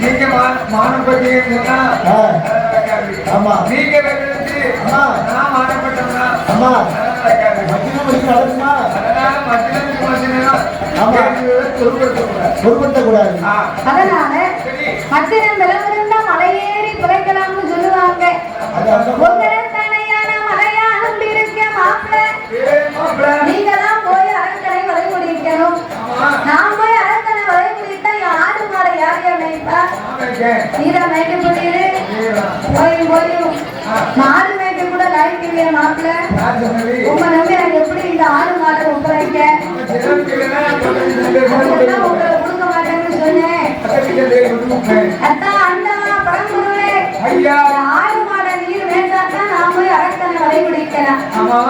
நீங்க மானம் பட்டீங்கன்னா ஆ, ஆமா. நீங்க அம்மா. நான் அதனால கேள்வி. மத்தியம் வரைக்கும் நடக்குமா? அதனால மத்தியானம் மத்தியானம் ஆமா. பொருட்படுத்தக்கூடாது. அதனால மத்தியம் விளம்பரம் தான் மலையேறி குறைக்கலாம்னு சொல்லுவாங்க. உங்களை தனையான மலையாளம் இருக்க மாப்பிள்ள நீங்க தான் போய் அரண்மனை வரை முடிக்கணும் ஆமா நான் போய் அரண்மனை வரை முடித்தா என் ஆடு மாடை யார் யார் மேய்ப்பா ஆமாங்க நீதான் மேய்க்க முடியுது போய் போய் மாடு மேய்க்க லாய்க்கலையே மாப்பிள்ள? உங்க நம்பி நான் எப்படி இந்த ஆடு மாடை ஒப்படைக்க உங்களை கொடுக்க மாட்டேன்னு சொன்னேன். அதான் இந்த ஆடு மாடை நீர் மேய்ச்சாதான் நான் போய் அரண்மனை வரை ஆமா.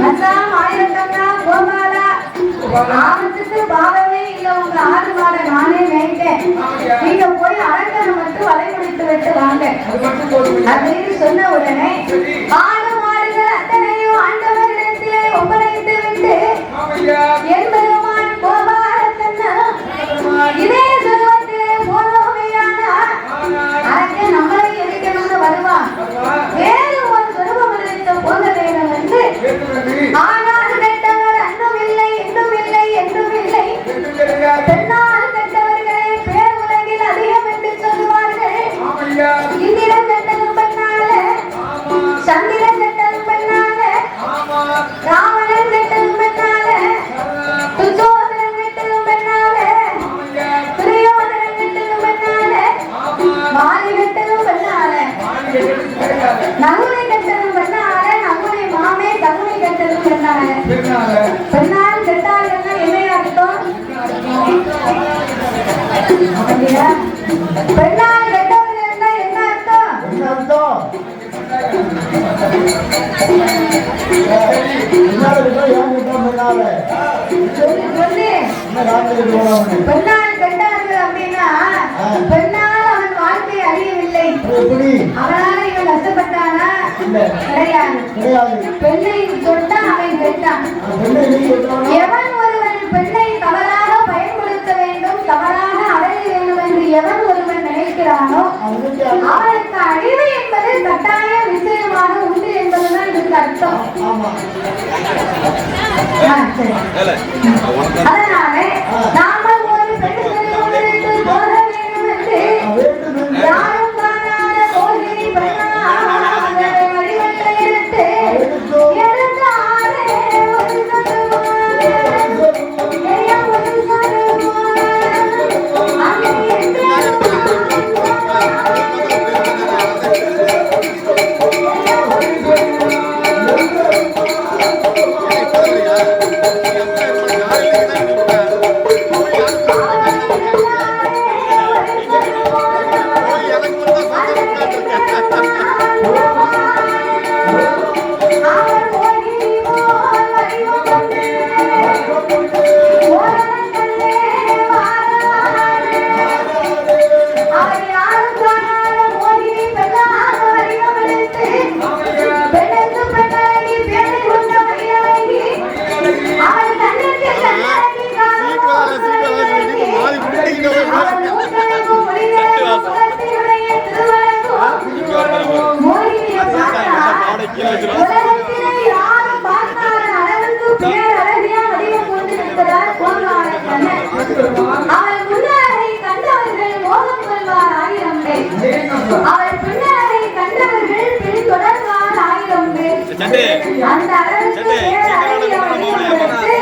மச்சான் ஆயிரத்தண்ணா கோபாலா ஆபத்துக்கு பாவமே இல்ல. உங்க ஆடு மாடை நானே மேய்த்தேன் நீங்க போய் அரண்மனை மட்டும் வலை முடித்து விட்டு வாங்க. அப்படின்னு சொன்ன உடனே ஆடு ஆமையா சொல்லு சொல்லு. என்ன போனவனே? பெண்ணால் கெட்டார்கள் அப்படின்னா பெண்ணால் அவன் வாழ்க்கை எப்படி? அவனால இவன் கஷ்டப்பட்டானா கிடையாது. பெண்ணை தொட்டா அவன் கெட்டான். பெண்ணை? எவன் ஒருவன் நினைக்கிறானோ அவனுக்கு அழிவு என்பது கட்டாய நிச்சயமாக உண்டு என்பதுதான் இதுக்கு அர்த்தம் ஆமா. ஆ, சரி. அதனால அந்த அளவுக்கு பேரழகிய வடிவம் எடுத்து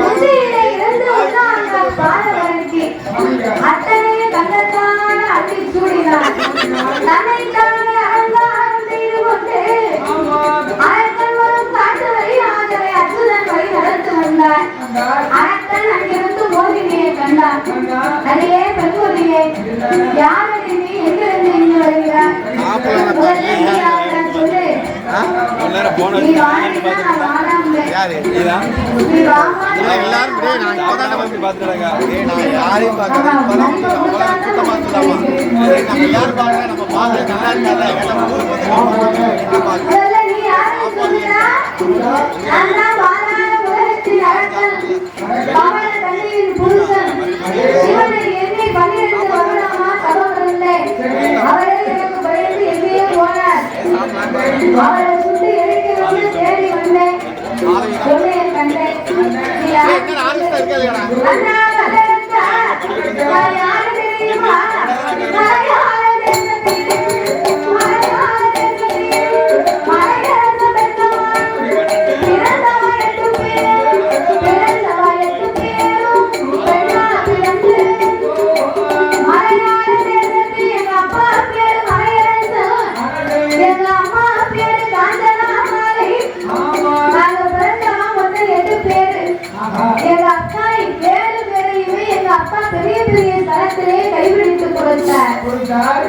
குந்தியிலே இருந்து உண்ணார்கள் பாதவரத்தி. அத்தனைய கண்ணத்தான அள்ளி சூடினார். தன்னைத்தானே அலங்காரம் செய்து கொண்டு அரக்கன் வரும் காட்டு வழி அவர்களை அச்சுதன் வழி நடத்து வந்தார். அரக்கன் அங்கிருந்து மோகினியை கண்டார். அதையே பெண்குடியே யாரடி நீ எங்கிருந்து இங்கு வருகிறார் முதல்ல நீ யாருன்னு சொல்லு நீ வாடினா நான் வாடாமலே. நீ வாமான்னு எல்லாரும் நான் இப்பதானே வந்து பார்த்துட்டாங்க. டேய், நான் யாரையும் பார்க்கல. இப்பதான் கூட்டமா இருந்ததாமா. டேய், நம்ம யார் பார்க்கல, நம்ம பார்த்து நல்லா இருக்காதா? எல்லாம் ஊருக்கு வந்து நம்ம பார்க்கல. முதல்ல நீ யாருன்னு சொல்லுடா. Yeah. கொடுத்தார்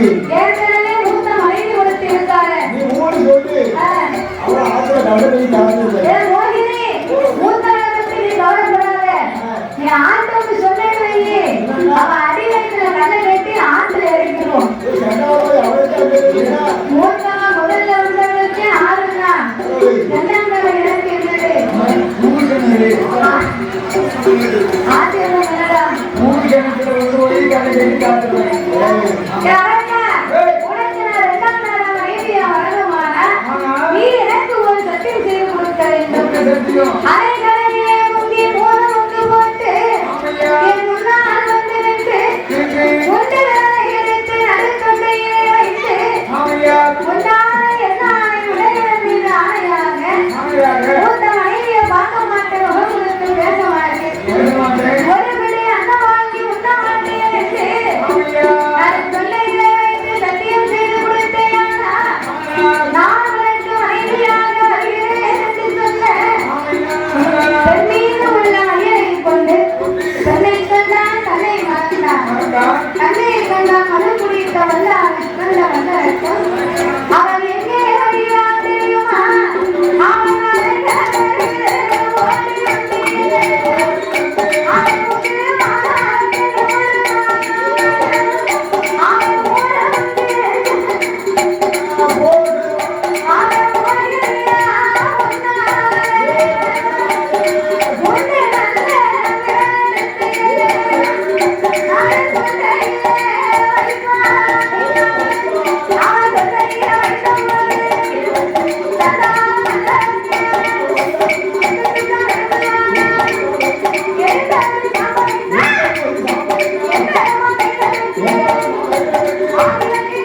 Yeah. Thank you.